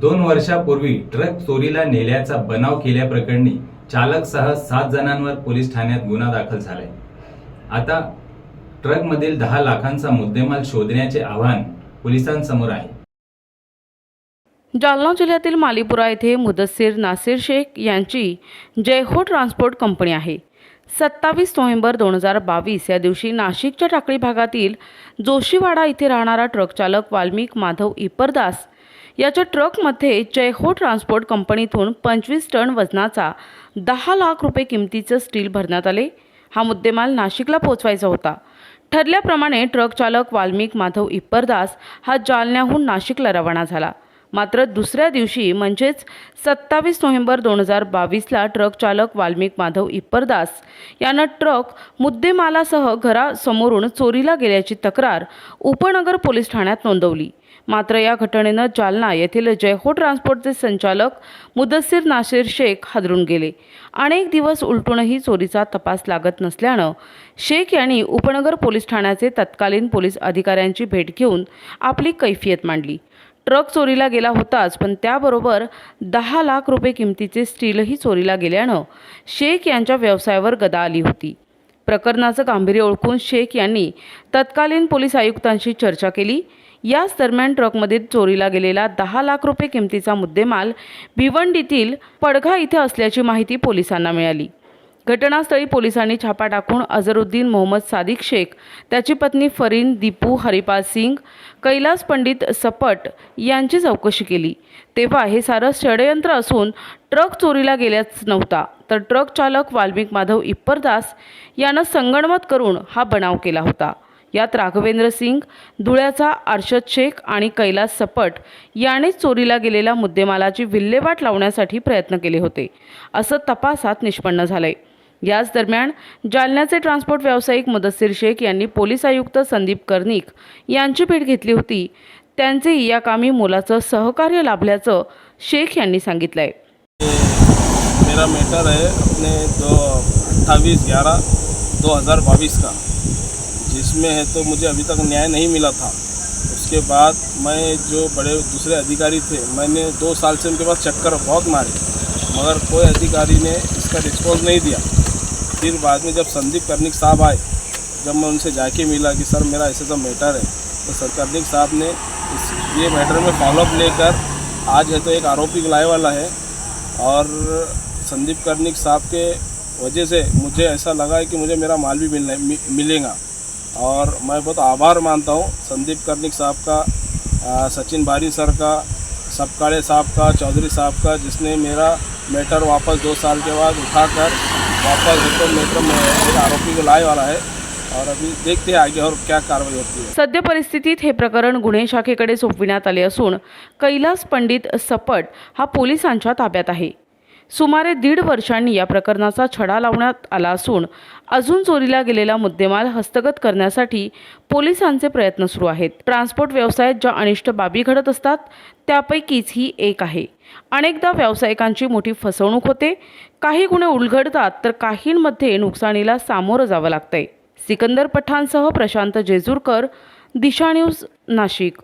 दोन वर्षापूर्वी ट्रक चोरीला नेल्याचा बनाव केल्याप्रकरणी चालकसह सात जणांवर पोलीस ठाण्यात गुन्हा दाखल झालाय. आता ट्रकमधील दहा लाखांचा मुद्देमाल शोधण्याचे आव्हान पोलिसांसमोर आहे. जालना जिल्ह्यातील मालीपुरा येथे मुदस्सीर नासिर शेख यांची जयहो ट्रान्सपोर्ट कंपनी आहे. सत्तावीस नोव्हेंबर दोन हजार बावीस या दिवशी नाशिकच्या टाकळी भागातील जोशीवाडा इथे राहणारा ट्रक चालक वाल्मिक माधव इपरदास याच्या ट्रकमध्ये जयहो ट्रान्सपोर्ट कंपनीतून पंचवीस टन वजनाचा दहा लाख रुपये किमतीचं स्टील भरण्यात आले. हा मुद्देमाल नाशिकला पोचवायचा होता. ठरल्याप्रमाणे ट्रक चालक वाल्मिक माधव इप्परदास हा जालन्याहून नाशिकला रवाना झाला. मात्र दुसऱ्या दिवशी म्हणजेच सत्तावीस नोव्हेंबर दोन हजार बावीसला ट्रक चालक वाल्मिक माधव इप्परदास यानं ट्रक मुद्देमालासह घरासमोरून चोरीला गेल्याची तक्रार उपनगर पोलीस ठाण्यात नोंदवली. मात्र या घटनेनं जालना येथील जयहो ट्रान्सपोर्टचे संचालक मुदस्सीर नाशिर शेख हादरून गेले. अनेक दिवस उलटूनही चोरीचा तपास लागत नसल्यानं शेख यांनी उपनगर पोलीस ठाण्याचे तत्कालीन पोलीस अधिकाऱ्यांची भेट घेऊन आपली कैफियत मांडली. ट्रक चोरीला गेला होताच पण त्याबरोबर दहा लाख रुपये किमतीचे स्टीलही चोरीला गेल्यानं शेख यांच्या व्यवसायावर गदा आली होती. प्रकरणाचं गांभीर्य ओळखून शेख यांनी तत्कालीन पोलीस आयुक्तांशी चर्चा केली. याच दरम्यान ट्रकमध्ये चोरीला गेलेला दहा लाख रुपये किमतीचा मुद्देमाल भिवंडीतील पडघा इथे असल्याची माहिती पोलिसांना मिळाली. घटनास्थळी पोलिसांनी छापा टाकून अझरुद्दीन मोहम्मद सादिक शेख त्याची पत्नी फरीन दीपू हरिपाल सिंग कैलास पंडित सपट यांची चौकशी केली. तेव्हा हे सारं षडयंत्र असून ट्रक चोरीला गेल्याच नव्हता तर ट्रक चालक वाल्मिक माधव इप्परदास यानं संगणमत करून हा बनाव केला होता. यात राघवेंद्र सिंग धुळ्याचा अर्शद शेख आणि कैलास सपट यानेच चोरीला गेलेल्या मुद्देमालाची विल्हेवाट लावण्यासाठी प्रयत्न केले होते. असं तपासात निष्पन्न झालंय. याच दरम्यान जालन्याचे ट्रान्सपोर्ट व्यावसायिक मुदस्सीर शेख यांनी पोलीस आयुक्त संदीप कर्णिक यांची भेट घेतली होती. त्यांचे या कामी मोलाचं सहकार्य लाभल्याचं शेख यांनी सांगितलंय. मेरा मैटर है अपने दो अट्ठाईस ग्यारह दो हज़ार बाईस का. जिसमें है तो मुझे अभी तक न्याय नहीं मिला था। उसके बाद मैं जो बड़े दूसरे अधिकारी थे, मैंने दो साल से उनके पास चक्कर बहुत मारे, मगर कोई अधिकारी ने इसका रिस्पॉन्स नहीं दिया। फिर बाद में जब संदीप कर्णिक साहब आए, जब मैं उनसे जाके मिला कि, सर, मेरा ऐसा ऐसा मैटर है। तो सर कर्णिक साहब ने इस, ये मैटर में फॉलोअप लेकर, आज है तो एक आरोपी लाए वाला है, और संदीप कर्णिक साहब के वजह से मुझे ऐसा लगा कि मुझे मेरा माल भी मिलने मिलेगा। और मैं बहुत आभार मानता हूँ संदीप कर्णिक साहब का सचिन बारी सर का सबकाड़े साहब का चौधरी साहब का जिसने मेरा मैटर वापस दो साल के बाद उठाकर वापस एक मैटर में आरोपी को लाए वाला है और अभी देखते हैं आगे और क्या कार्रवाई होती है। सद्य परिस्थितीत हे प्रकरण गुन्हे शाखेकडे सोपविण्यात आले असून कैलास पंडित सपट हा पोलिसांच्या ताब्यात आहे. सुमारे दीड वर्षांनी या प्रकरणाचा छडा लावण्यात आला असून अजून चोरीला गेलेला मुद्देमाल हस्तगत करण्यासाठी पोलिसांचे प्रयत्न सुरू आहेत. ट्रान्सपोर्ट व्यवसायात ज्या अनिष्ट बाबी घडत असतात त्यापैकीच ही एक आहे. अनेकदा व्यावसायिकांची मोठी फसवणूक होते. काही गुन्हे उलगडतात तर काहींमध्ये नुकसानीला सामोरं जावं लागतंय. सिकंदर पठाणसह प्रशांत जेजूरकर दिशा न्यूज नाशिक.